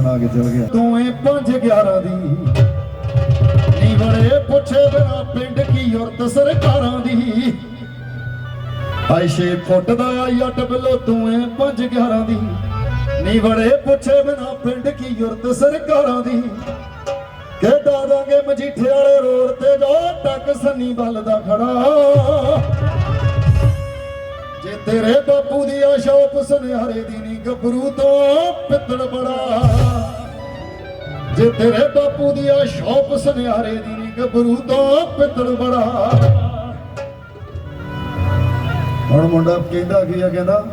ਸੁਣਾ ਕੇ ਚਲ ਗਿਆ। ਤੂੰ ਏ 5 11 ਦੀ। ਨੀ ਬੜੇ ਪੁੱਛੇ ਬਿਨਾ ਪਿੰਡ ਕੀ ਔਰਤ ਸਰਕਾਰਾਂ ਦੀ। ਆਈ 6 ਫੁੱਟ ਦਾ ਆਈ 8 ਬਿੱਲੋ ਤੂੰ ਏ 5 11 ਦੀ। ਨੀ ਬੜੇ ਪੁੱਛੇ ਬਿਨਾ ਪਿੰਡ ਕੀ ਔਰਤ ਸਰਕਾਰਾਂ ਦੀ। ਕਿ ਦਾਦਾਂਗੇ ਮਜੀਠੇ ਵਾਲੇ ਰੋਡ ਤੇ ਜੋ, ਟੱਕ ਸੰਨੀ ਵੱਲ ਦਾ ਖੜਾ। ਜੇ ਤੇਰੇ ਬਾਪੂ ਦੀ ਆਸ਼ਾ ਸ਼ੌਪ ਸੁਨਿਆਰੇ ਦੀ ਨੀ ਗੱਭਰੂ ਤੋਂ ਪਿੱਤਲ ਬੜਾ। ਜੇ ਤੇਰੇ ਬਾਪੂ ਦੀ ਆ ਸ਼ੌਪ ਸੁਨਿਆਰੇ ਦੀ ਨੀ ਗੱਭਰੂ ਤੋਂ ਪਿੱਤਲ ਬੜਾ। ਹੁਣ ਮੁੰਡਾ ਕਹਿੰਦਾ ਕੀ ਆ, ਕਹਿੰਦਾ,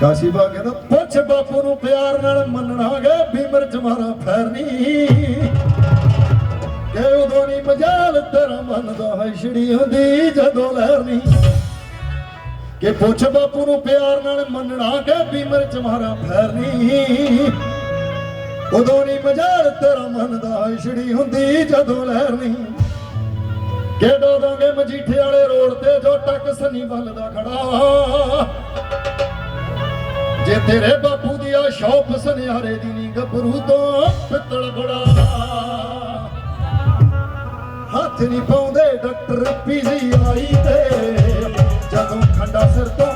ਕਾਸ਼ੀ ਬਾ ਕਹਿੰਦਾ, ਪੁੱਛ ਬਾਪੂ ਨੂੰ ਪਿਆਰ ਨਾਲ ਮੰਨਣਾਗੇ ਭੀਮਰ ਜਮਾਰਾ ਫੈਰਨੀ। ਕਿ ਉਦੋਂ ਨਹੀਂ ਮਜਾਲ ਤੇਰਾ ਮਨ ਦਾ ਹੈ ਹੁੰਦੀ ਜਦੋਂ ਲਹਿਰਨੀ। ਕਿ ਪੁੱਛ ਬਾਪੂ ਨੂੰ ਪਿਆਰ ਨਾਲ ਮੰਨਣਾ ਕਿ ਭੀਮਰ ਜਮਾਰਾ ਫੈਰਨੀ। ਉਦੋਂ ਨਹੀਂ ਮਜਾਲ ਤੇਰਾ ਮਨ ਦਾ ਛੜੀ ਹੁੰਦੀ, ਜਦੋਂ ਲਹਿਰਨੀ ਕਿ ਦੋਦਾਂਗੇ ਮਜੀਠੇ ਵਾਲੇ ਰੋਡ ਤੇ, ਜੋ ਟੱਕ ਸੰਨੀ ਵੱਲ ਦਾ ਖੜਾ। ਜੇ ਤੇਰੇ ਬਾਪੂ ਦੀ ਆ ਸ਼ੌਪ ਸੁਨਿਆਰੇ ਦੀ ਨੀ ਗੱਭਰੂ ਤੋਂ ਪਿੱਤਲ ਬੜਾ ਹੱਥ ਨਹੀਂ ਪਾਉਂਦੇ ਡਾਕਟਰ ਪੀਜੀ ਆਈ ਤੇ, ਜਦੋਂ ਖੰਡਾ ਸਿਰ ਤੋਂ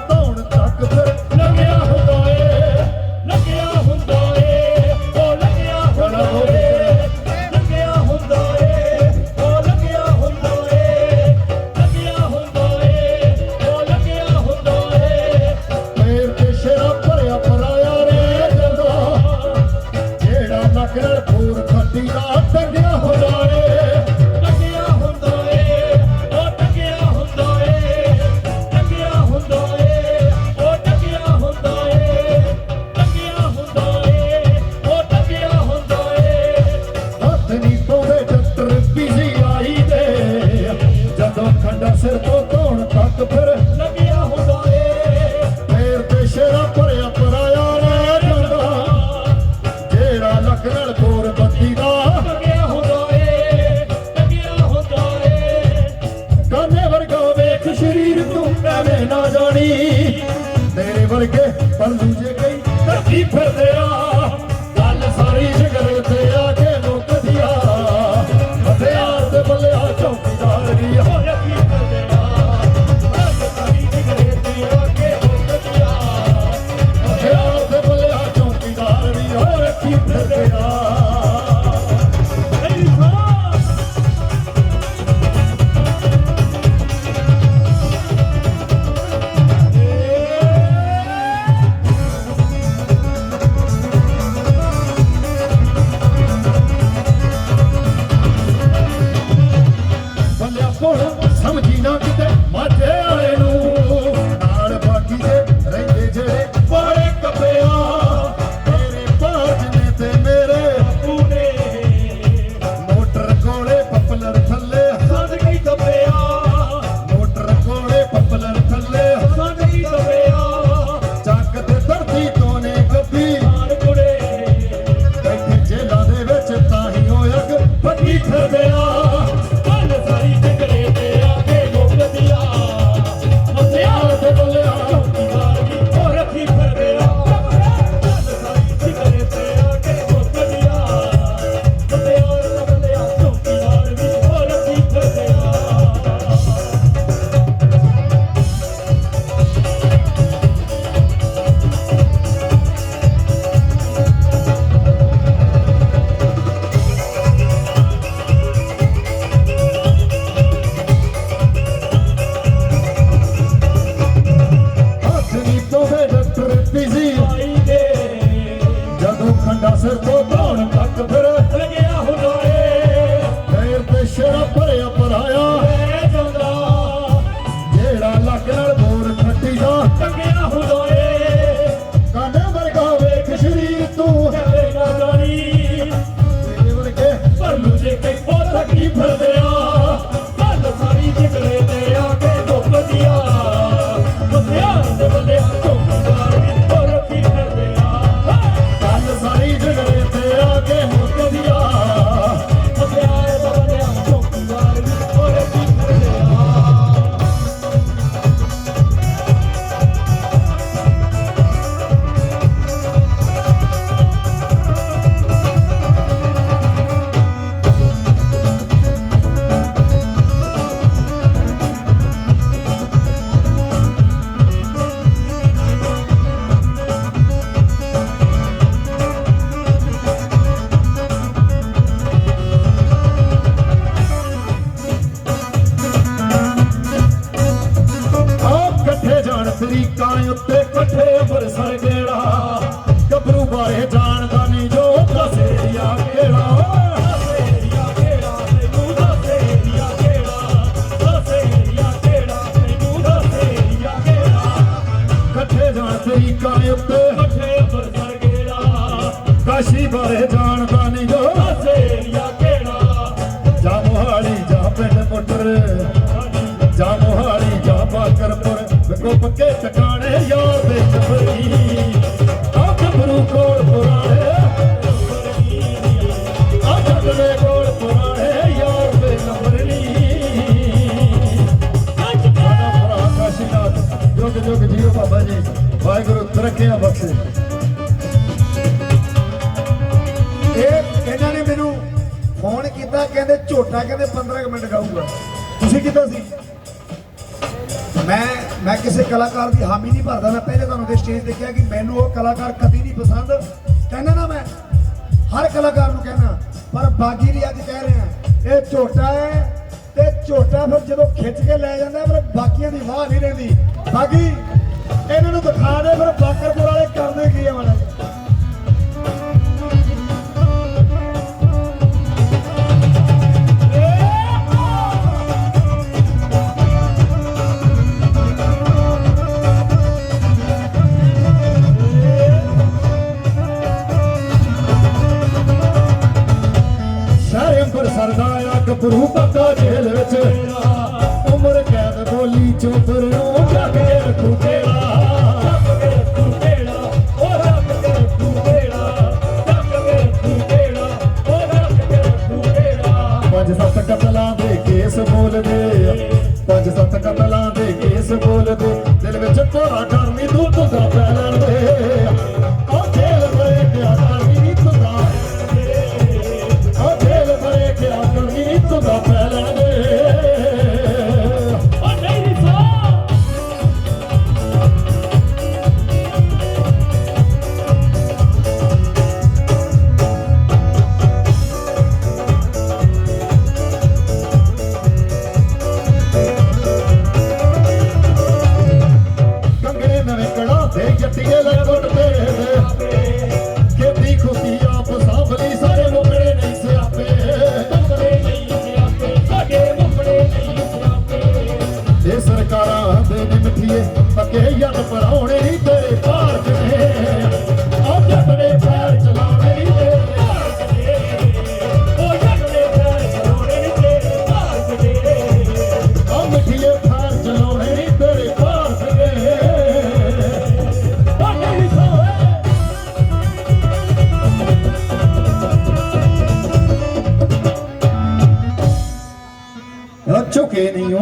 ਬਾਰੇ ਜਾਣਦਾ ਨਹੀਂ ਜੋ ਸੇਰੀਆ ਕਿਹੜਾ? ਜਾਂ ਮੋਹਾਲੀ ਜਾ ਪਿੰਡ ਮੁੱਟਰ। ਜਾ ਮੋਹਾਲੀ ਜਾ ਬਾਕਰਪੁਰ। ਵੇਖੋ ਪੱਕੇ ਟਿਕਾਣੇ ਯਾਰ ਦੇ ਚਬਰੀ ਆ ਗੱਭਰੂ ਕੋਲ ਪੁਰਾਣੇ ਆ ਜਗਲੇ ਕੋਲ ਪੁਰਾਣੇ ਯਾਰ ਦੇ ਨੰਬਰ ਸਾਡਾ ਭਰਾ ਕਾਸ਼ੀਨਾਥ। ਜੁਗ ਜੁਗ ਜੀਓ ਬਾਬਾ ਜੀ। ਵਾਹਿਗੁਰੂ, ਤਰੱਕੀਆਂ ਬਖਸ਼ੇ। ਕੀਤਾ ਕਹਿੰਦੇ ਝੋਟਾ ਕਹਿੰਦੇ 15 ਮਿੰਟ ਗਾਊਗਾ ਤੁਸੀਂ ਕਿੱਦਾਂ ਸੀ? ਮੈਂ ਮੈਂ ਕਿਸੇ ਕਲਾਕਾਰ ਦੀ ਹਾਮੀ ਨਹੀਂ ਭਰਦਾ। ਮੈਂ ਪਹਿਲੇ ਤੁਹਾਨੂੰ ਤੇ ਸਟੇਜ ਤੇ ਕਿ ਮੈਨੂੰ ਉਹ ਕਲਾਕਾਰ ਕਦੀ ਨਹੀਂ ਪਸੰਦ। ਕਹਿੰਦਾ ਨਾ ਮੈਂ, ਹਰ ਕਲਾਕਾਰ ਨੂੰ ਕਹਿਣਾ ਪਰ ਬਾਗੀ ਵੀ ਅੱਜ ਕਹਿ ਰਿਹਾ, ਇਹ ਝੋਟਾ ਹੈ ਤੇ ਝੋਟਾ ਫਿਰ ਜਦੋਂ ਖਿੱਚ ਕੇ ਲੈ ਜਾਂਦਾ, ਫਿਰ ਬਾਕੀਆਂ ਦੀ ਵਾਹ ਨਹੀਂ ਰਹਿੰਦੀ। ਬਾਗੀ, ਇਹਨਾਂ ਨੂੰ ਦਿਖਾ ਦੇ, ਫਿਰ ਬਾਕਰਪੁਰ ਵਾਲੇ ਕਰਦੇ ਕੀ ਆ ਮਾੜਾ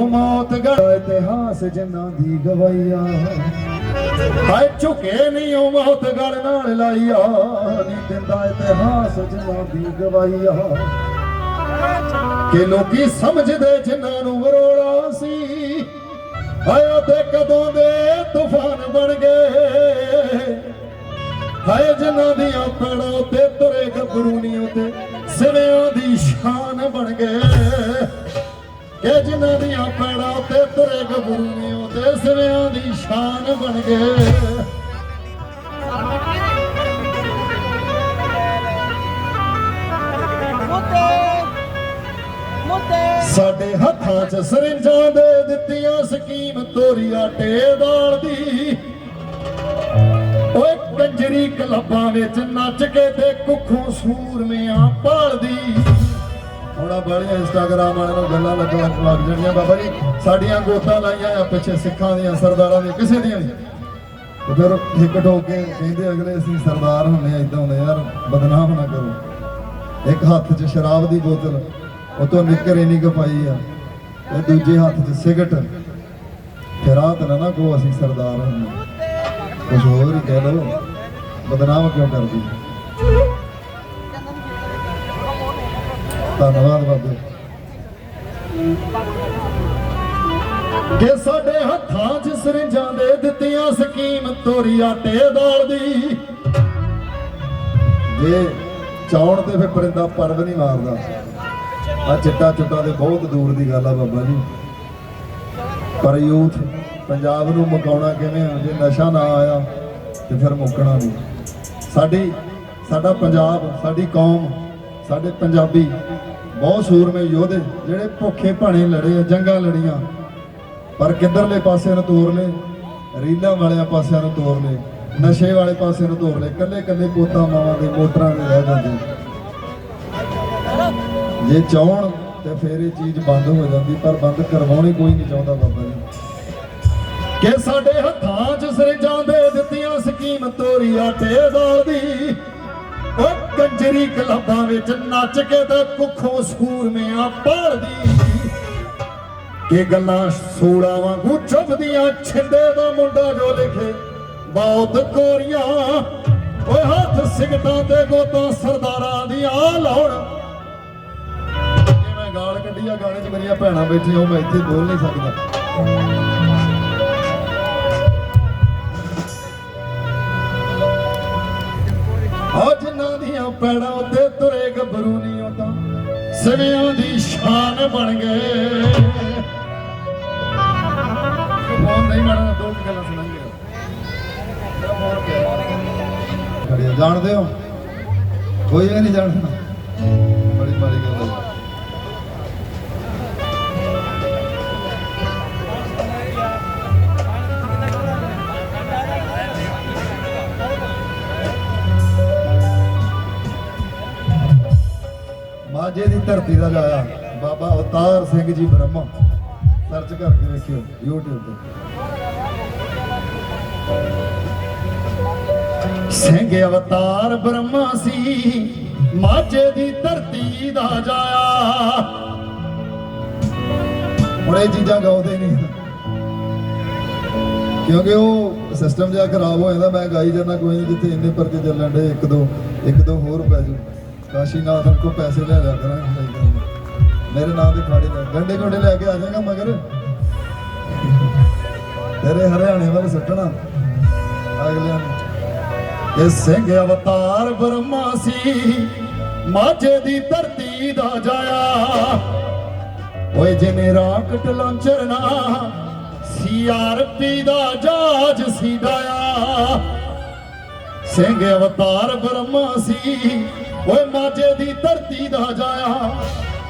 ਮੌਤ ਗੜ ਇਤਿਹਾਸ ਜਿਨ੍ਹਾਂ ਦੀ ਗਵਾਈਆ ਹਾਏ ਝੁਕੇ ਨਹੀਂ ਉਹ ਮੌਤ ਗੜ ਨਾਲ ਲਾਈਆ, ਨਹੀਂ ਦਿੰਦਾ ਇਤਿਹਾਸ ਜਿਨ੍ਹਾਂ ਦੀ ਗਵਾਈਆ ਕਿ ਲੋਕੀ ਸਮਝਦੇ ਜਿਨ੍ਹਾਂ ਨੂੰ ਵਰੋਲਾ ਸੀ, ਹਾਏ ਤੇ ਕਦੋਂ ਦੇ ਤੂਫਾਨ ਬਣ ਗਏ। ਹਾਏ ਜਿਨ੍ਹਾਂ ਦੀਆਂ ਪੈੜਾਂ ਉੱਤੇ ਤੁਰੇ ਗੱਭਰੂ ਨਹੀਂ ਉਤੇ। ਨਹੀਂ ਉਤੇ ਸਿਵਿਆਂ ਦੀ ਸ਼ਾਨ ਬਣ ਗਏ। ਸਾਡੇ ਹੱਥਾਂ 'ਚ ਸਰਿੰਜਾਂ ਦੇ ਦਿੱਤੀਆਂ ਸਕੀਮ ਤੋਰੀ ਆਟੇ ਦਾਲ ਦੀ। ਓਏ ਕੰਜਰੀ ਕਲੱਬਾਂ ਵਿੱਚ ਨੱਚ ਕੇ ਤੇ ਕੁੱਖੋਂ ਸੂਰਮਿਆਂ ਪਾਲਦੀ ਥੋੜਾ ਬਾਲੀਆਂ ਇੰਸਟਾਗ੍ਰਾਮ ਵਾਲਿਆਂ ਨੂੰ ਗੱਲਾਂ ਲੱਗਣ ਲੱਗ ਜਾਣੀਆਂ ਬਾਬਾ ਜੀ ਸਾਡੀਆਂ ਗੋਤਾਂ ਲਾਈਆਂ ਆ ਪਿੱਛੇ ਸਿੱਖਾਂ ਦੀਆਂ, ਸਰਦਾਰਾਂ ਦੀਆਂ, ਕਿਸੇ ਦੀਆਂ ਨਹੀਂ ਫਿਰ ਹਿੱਕ ਠੋਕ ਕੇ ਕਹਿੰਦੇ ਅਗਲੇ ਅਸੀਂ ਸਰਦਾਰ ਹੁੰਨੇ ਆ ਇਦਾਂ ਹੁੰਦੇ ਯਾਰ, ਬਦਨਾਮ ਨਾ ਕਰੋ। ਇੱਕ ਹੱਥ 'ਚ ਸ਼ਰਾਬ ਦੀ ਬੋਤਲ ਉਹ ਤੋਂ ਨਿੱਕਰ ਇੰਨੀ ਕੁ ਪਾਈ ਆ, ਤੇ ਦੂਜੇ ਹੱਥ 'ਚ ਸਿਗਰਟ। ਫਿਰ ਰਾਤ ਨਾ ਨਾ ਕੋ ਅਸੀਂ ਸਰਦਾਰ ਹੁੰਨੇ ਕੁਝ ਹੋਰ ਹੀ ਕਹਿ ਲਓ। ਬਦਨਾਮ ਕਿਉਂ ਕਰਦੇ? ਧੰਨਵਾਦ ਬਾਬੇ। ਕਿ ਸਾਡੇ ਹੱਥਾਂ 'ਚ ਸਰਿੰਜਾਂ ਦੇ ਦਿੱਤੀਆਂ ਸਕੀਮ ਤੋਰੀ ਆਟੇ ਦਾਲ ਦੀ। ਜੇ ਚਾਉਣ ਤੇ ਫਿਰ ਪਰਿੰਦਾ ਪਰਵ ਨਹੀਂ ਮਾਰਦਾ। ਆ ਚਿੱਟਾ ਚੁੱਟਾ ਦੇ ਬਹੁਤ ਦੂਰ ਦੀ ਗੱਲ ਆ ਬਾਬਾ ਜੀ। ਪਰ ਯੂਥ, ਪੰਜਾਬ ਨੂੰ ਮੁਕਾਉਣਾ ਕਿਵੇਂ ਜੇ ਨਸ਼ਾ ਨਾ ਆਇਆ, ਤੇ ਫਿਰ ਮੁੱਕਣਾ ਨਹੀਂ। ਸਾਡੀ, ਸਾਡਾ ਪੰਜਾਬ, ਸਾਡੀ ਕੌਮ, ਸਾਡੇ ਪੰਜਾਬੀ ਬਹੁਤ ਸੂਰਮੇ ਯੋਧੇ ਜਿਹੜੇ ਭੁੱਖੇ ਭਾਣੇ ਲੜੇ ਆ, ਜੰਗਾਂ ਲੜੀਆਂ। ਪਰ ਕਿੱਧਰਲੇ ਪਾਸੇ ਨੂੰ ਤੋਰ ਲਏ? ਰੀਲਾਂ ਵਾਲਿਆਂ ਪਾਸਿਆਂ ਨੂੰ ਤੋਰ ਲਏ। ਨਸ਼ੇ ਵਾਲੇ ਪਾਸੇ ਨੂੰ ਤੋਰ ਲੈ ਕੱਲੇ ਕੱਲੇ ਪੋਤਾ ਮਾਵਾਂ ਦੇ ਮੋਟਰਾਂ ਦੇ ਰਹਿ ਜਾਂਦੇ। ਜੇ ਚਾਹਣ ਤੇ ਫੇਰ ਇਹ ਚੀਜ਼ ਬੰਦ ਹੋ ਜਾਂਦੀ, ਪਰ ਬੰਦ ਕਰਵਾਉਣੀ ਕੋਈ ਨਹੀਂ ਚਾਹੁੰਦਾ ਬਾਬਾ ਜੀ। ਕਿ ਸਾਡੇ ਹੱਥਾਂ 'ਚ ਸਿਰਜਾਂ ਦੇ ਦਿੱਤੀਆਂ ਸਕੀਮ ਤੋਰੀ ਆਟੇ ਦਾਲ ਦੀ ਉਹ ਕੰਜਰੀ ਕਲੱਬਾਂ ਵਿੱਚ ਨੱਚ ਕੇ ਤੇ ਕੁੱਖੋਂ ਸੂਰਮਿਆਂ ਪਾਲਦੀ ਕਿ ਗੱਲਾਂ ਸੂੜਾ ਵਾਂਗੂ ਚੁੱਭਦੀਆਂ, ਛਿੰਦੇ ਦਾ ਮੁੰਡਾ ਜੋ ਲਿਖੇ, ਬਹੁਤ ਕੋਰੀਆਂ ਓਏ ਹੱਥ ਸਿਗਟਾਂ ਤੇ ਗੋਤਾਂ ਸਰਦਾਰਾਂ ਦੀਆਂ ਲਾਉਣ ਜੇ ਮੈਂ ਗਾਲ ਕੱਢੀ ਆ, ਗਾਣੇ 'ਚ ਮੇਰੀਆਂ ਭੈਣਾਂ ਬੈਠੀਆਂ, ਉਹ ਮੈਂ ਇੱਥੇ ਬੋਲ ਨਹੀਂ ਸਕਦਾ। ਆ ਜਿਨ੍ਹਾਂ ਦੀਆਂ ਪੈੜਾਂ ਉੱਤੇ ਤੁਰੇ ਗੱਭਰੂ ਨਹੀਂ ਆਉਂਦਾ ਸਿਵਿਆਂ ਦੀ ਸ਼ਾਨ ਬਣ ਗਏ। ਫੋਨ ਨਹੀਂ ਮਾਰਨਾ ਦੋ ਗੱਲਾਂ ਸੁਣਾਂਗੇ ਜਾਣਦੇ ਹੋ? ਕੋਈ ਵੀ ਨਹੀਂ ਜਾਣਦਾ। ਬੜੀ ਮਾੜੀ ਗੱਲ ਹੈ। ਮਾਝੇ ਦੀ ਧਰਤੀ ਦਾ ਜਾਇਆ ਬਾਬਾ ਅਵਤਾਰ ਸਿੰਘ ਜੀ ਬ੍ਰਹਮਾ। ਸਰਚ ਕਰਕੇ ਵੇਖਿਓ, YouTube ਤੇ। ਸਿੰਘ ਅਵਤਾਰ ਬ੍ਰਹਮਾ ਸੀ, ਮਾਝੇ ਦੀ ਧਰਤੀ ਦਾ ਜਾਇਆ। ਹੁਣ ਇਹ ਚੀਜ਼ਾਂ ਗਾਉਂਦੇ ਨਹੀਂ। ਕਿਉਂਕਿ ਉਹ ਸਿਸਟਮ ਜਿਹਾ ਖਰਾਬ ਹੋ ਜਾਂਦਾ ਮੈਂ ਗਾਈ ਜਾਂਦਾ ਕੋਈ ਜਿੱਥੇ ਇੰਨੇ ਪਰਚੇ ਚੱਲਣ ਦੇ ਇੱਕ ਦੋ ਇੱਕ ਦੋ ਹੋਰ ਪੈ ਜੂ ਕਾਸ਼ੀਨਾਥ ਕੋ ਪੈਸੇ ਲੈ ਲਿਆ ਕਰਾਂਗੇ ਮੇਰੇ ਨਾਂ ਦੇ ਖਾੜੇ ਦਾ ਗੰਡੇ ਗੋਡੇ ਲੈ ਕੇ ਆ ਜਾਏਗਾ ਮਗਰ। ਤੇਰੇ ਹਰਿਆਣੇ ਵੱਲ ਸੁੱਟਣਾ। ਅਗਲਿਆਂ ਨੇ। ਇਹ ਸਿੰਘ ਅਵਤਾਰ ਬ੍ਰਹਮਾ ਸੀ, ਮਾਝੇ ਦੀ ਧਰਤੀ ਦਾ ਜਾਇਆ। ਓਏ ਜਿਨੇ ਰਾਕਟ ਲਾਂਚਰਨਾ ਸੀਆਰਪੀ ਦਾ ਜਾਜ ਸੀ ਡਾਇਆ। ਸਿੰਘ ਅਵਤਾਰ ਬ੍ਰਹਮਾ ਸੀ ਓਏ ਮਾਝੇ ਦੀ ਧਰਤੀ ਦਾ ਜਾਇਆ।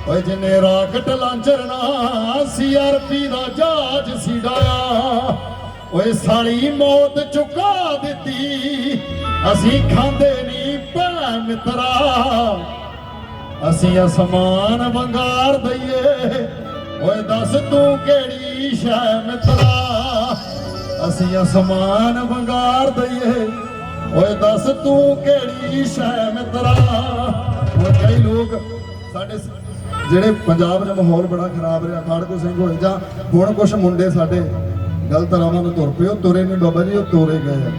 ਓਏ ਜਿਨੇ ਰਾਕਟ ਲਾਂਚਰਨਾ ਸੀਆਰਪੀ ਦਾ ਜਾਜ ਸੀ ਡਾਇਆ ਓਏ ਸਾਲੀ ਮੌਤ ਚੁਕਾ ਦਿੱਤੀ, ਅਸੀਂ ਖਾਂਦੇ ਨਹੀਂ ਭੈ ਮਿੱਤਰਾ ਅਸੀਂ ਅਸਮਾਨ ਵੰਗਾਰ ਦਈਏ, ਓਏ ਦੱਸ ਤੂੰ ਕਿਹੜੀ ਸ਼ੈ ਮਿੱਤਰਾ? ਅਸੀਂ ਅਸਮਾਨ ਵੰਗਾਰ ਦਈਏ। ਓਏ ਦੱਸ ਤੂੰ ਕਿਹੜੀ ਸ਼ੈ ਮਿੱਤਰਾ? ਹੁਣ ਕਈ ਲੋਕ ਸਾਡੇ ਜਿਹੜੇ ਪੰਜਾਬ 'ਚ ਮਾਹੌਲ ਬੜਾ ਖਰਾਬ ਰਿਹਾ, ਖਾੜਕੂ ਸਿੰਘ ਹੋਏ ਜਾਂ ਹੁਣ ਕੁਝ ਮੁੰਡੇ ਸਾਡੇ ਗਲਤ ਰਾਵਾਂ ਨੂੰ ਤੁਰ ਪਏ, ਉਹ ਤੁਰੇ ਨਹੀਂ ਬਾਬਾ ਜੀ, ਉਹ ਤੋਰੇ ਗਏ ਆ।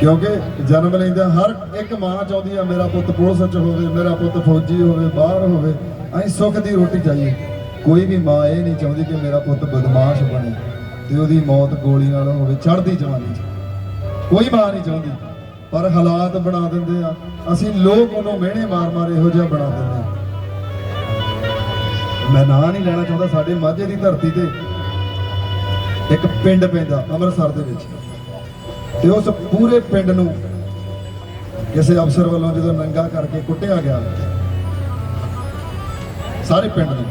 ਕਿਉਂਕਿ ਜਨਮ ਲੈਂਦੇ ਹਰ ਇੱਕ ਮਾਂ ਚਾਹੁੰਦੀ ਆ, ਮੇਰਾ ਪੁੱਤ ਪੁਲਿਸ 'ਚ ਹੋਵੇ, ਮੇਰਾ ਪੁੱਤ ਫੌਜੀ ਹੋਵੇ, ਬਾਹਰ ਹੋਵੇ, ਅਸੀਂ ਸੁੱਖ ਦੀ ਰੋਟੀ ਚਾਹੀਏ। ਕੋਈ ਵੀ ਮਾਂ ਇਹ ਨਹੀਂ ਚਾਹੁੰਦੀ ਕਿ ਮੇਰਾ ਪੁੱਤ ਬਦਮਾਸ਼ ਬਣੇ ਤੇ ਉਹਦੀ ਮੌਤ ਗੋਲੀ ਨਾਲ ਹੋਵੇ, ਚੜ੍ਹਦੀ ਜਵਾਨੀ 'ਚ। ਕੋਈ ਮਾਂ ਨਹੀਂ ਚਾਹੁੰਦੀ। ਪਰ ਹਾਲਾਤ ਬਣਾ ਦਿੰਦੇ ਆ। ਅਸੀਂ ਲੋਕ ਉਹਨੂੰ ਮਿਹਣੇ ਮਾਰ-ਮਾਰ ਇਹੋ ਜਿਹਾ ਬਣਾ ਦਿੰਦੇ ਆ। ਮੈਂ ਨਾਂ ਨਹੀਂ ਲੈਣਾ ਚਾਹੁੰਦਾ ਸਾਡੇ ਮਾਝੇ ਦੀ ਧਰਤੀ ਤੇ। ਇੱਕ ਪਿੰਡ ਪੈਂਦਾ ਅੰਮ੍ਰਿਤਸਰ ਦੇ ਵਿੱਚ। ਤੇ ਉਸ ਪੂਰੇ ਪਿੰਡ ਨੂੰ ਕਿਸੇ ਅਫਸਰ ਵੱਲੋਂ ਜਦੋਂ ਨੰਗਾ ਕਰਕੇ ਕੁੱਟਿਆ ਗਿਆ, ਸਾਰੇ ਪਿੰਡ ਨੂੰ।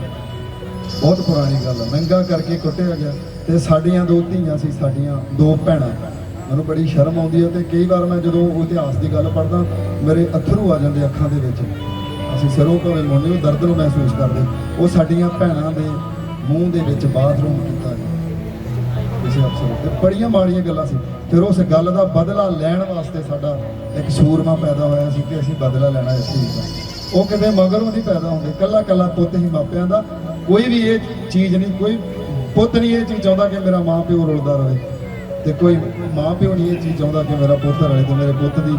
ਬਹੁਤ ਪੁਰਾਣੀ ਗੱਲ ਹੈ ਨੰਗਾ ਕਰਕੇ ਕੁੱਟਿਆ ਗਿਆ। ਤੇ ਸਾਡੀਆਂ ਦੋ ਧੀਆਂ ਸੀ, ਸਾਡੀਆਂ ਦੋ ਭੈਣਾਂ। ਮੈਨੂੰ ਬੜੀ ਸ਼ਰਮ ਆਉਂਦੀ ਹੈ ਤੇ ਕਈ ਵਾਰ ਮੈਂ ਜਦੋਂ ਉਹ ਇਤਿਹਾਸ ਦੀ ਗੱਲ ਪੜ੍ਹਦਾ, ਮੇਰੇ ਅੱਥਰੂ ਆ ਜਾਂਦੇ ਅੱਖਾਂ ਦੇ ਵਿੱਚ। ਅਸੀਂ ਸਿਰੋਂ ਭਾਵੇਂ ਮੁੰਡੇ ਨੂੰ ਦਰਦ ਨੂੰ ਮਹਿਸੂਸ ਕਰਦੇ, ਉਹ ਸਾਡੀਆਂ ਭੈਣਾਂ ਦੇ ਮੂੰਹ ਦੇ ਵਿੱਚ ਬਾਥਰੂਮ ਕੀਤਾ ਗਿਆ। ਕਿਸੇ ਅਫਸਰ ਤੇ ਬੜੀਆਂ ਮਾੜੀਆਂ ਗੱਲਾਂ ਸੀ। ਫਿਰ ਉਸ ਗੱਲ ਦਾ ਬਦਲਾ ਲੈਣ ਵਾਸਤੇ ਸਾਡਾ ਇੱਕ ਸੂਰਮਾ ਪੈਦਾ ਹੋਇਆ ਸੀ ਕਿ ਅਸੀਂ ਬਦਲਾ ਲੈਣਾ ਇਸ ਚੀਜ਼ ਦਾ। ਉਹ ਕਿਤੇ ਮਗਰੋਂ ਨਹੀਂ ਪੈਦਾ ਹੁੰਦੇ। ਕੱਲਾ ਕੱਲਾ ਪੁੱਤ ਹੀ ਮਾਪਿਆਂ ਦਾ। ਕੋਈ ਵੀ ਇਹ ਚੀਜ਼ ਨਹੀਂ, ਕੋਈ ਪੁੱਤ ਨਹੀਂ ਇਹ ਚੀਜ਼ ਚਾਹੁੰਦਾ ਕਿ ਮੇਰਾ ਮਾਂ ਪਿਓ ਰੁਲਦਾ ਰਹੇ। ਤੇ ਕੋਈ ਮਾਂ ਪਿਓ ਨਹੀਂ ਇਹ ਚੀਜ਼ ਚਾਹੁੰਦਾ ਕਿ ਮੇਰਾ ਪੁੱਤ ਰਲੇ ਤੇ ਮੇਰੇ ਪੁੱਤ ਦੀ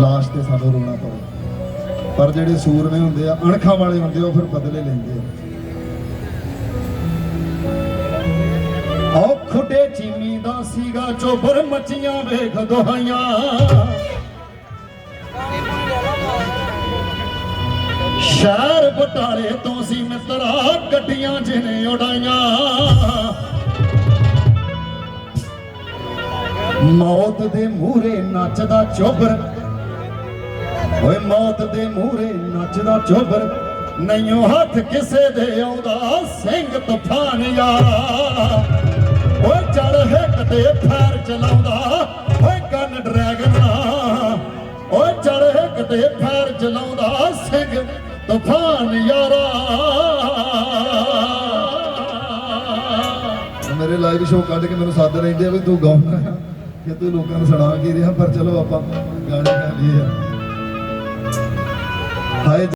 ਲਾਸ਼ ਤੇ ਸਾਨੂੰ ਰੋਣਾ ਪਵੇ। ਪਰ ਜਿਹੜੇ ਸੂਰਮੇ ਹੁੰਦੇ ਆ, ਅਣਖਾਂ ਵਾਲੇ ਹੁੰਦੇ ਉਹ ਫਿਰ ਬਦਲੇ ਲੈਂਦੇ ਆ। ਖੁੱਡੇ ਚੀਮੀ ਦਾ ਸੀਗਾ ਚੋਬਰ ਮੱਚੀਆਂ ਵੇਖ ਦੁਹਾਈਆਂ। ਸ਼ਹਿਰ ਬਟਾਲੇ ਤੋਂ ਸੀ ਮਿੱਤਰਾ, ਗੱਡੀਆਂ ਜਿਹਨੇ ਉਡਾਈਆਂ। ਮੌਤ ਦੇ ਮੂਹਰੇ ਨੱਚਦਾ ਚੋਬਰ। ਓਏ ਮੌਤ ਦੇ ਮੂਹਰੇ ਨੱਚਦਾ ਚੋਬਰ। ਨਈਓ ਹੱਥ ਕਿਸੇ ਦੇ ਆਉਂਦਾ, ਸਿੰਘ ਤੂਫਾਨ ਯਾਰਾ। ਓਏ ਚੜ ਹੈ ਕਦੇ ਫੈਰ ਚਲਾਉਂਦਾ, ਓਏ ਕੰਨ ਡਰੈਗਨ ਓਏ ਚੜ ਹੈ ਕਦੇ ਫੈਰ ਚਲਾਉਂਦਾ, ਸਿੰਘ ਤੂਫਾਨ ਯਾਰਾ। ਮੇਰੇ ਲਾਈਵ ਸ਼ੋਅ ਕੱਢ ਕੇ ਮੈਨੂੰ ਸੱਦ ਲੈਂਦੇ ਆ ਵੀ ਤੂੰ ਗਾਉਣਾ। ਕਿ ਤੂੰ ਲੋਕਾਂ ਨੂੰ ਸੁਣਾ ਕੀ ਰਿਹਾ ਪਰ ਚਲੋ ਆਪਾਂ ਗਾਣੇ ਗਾ ਲਈਏ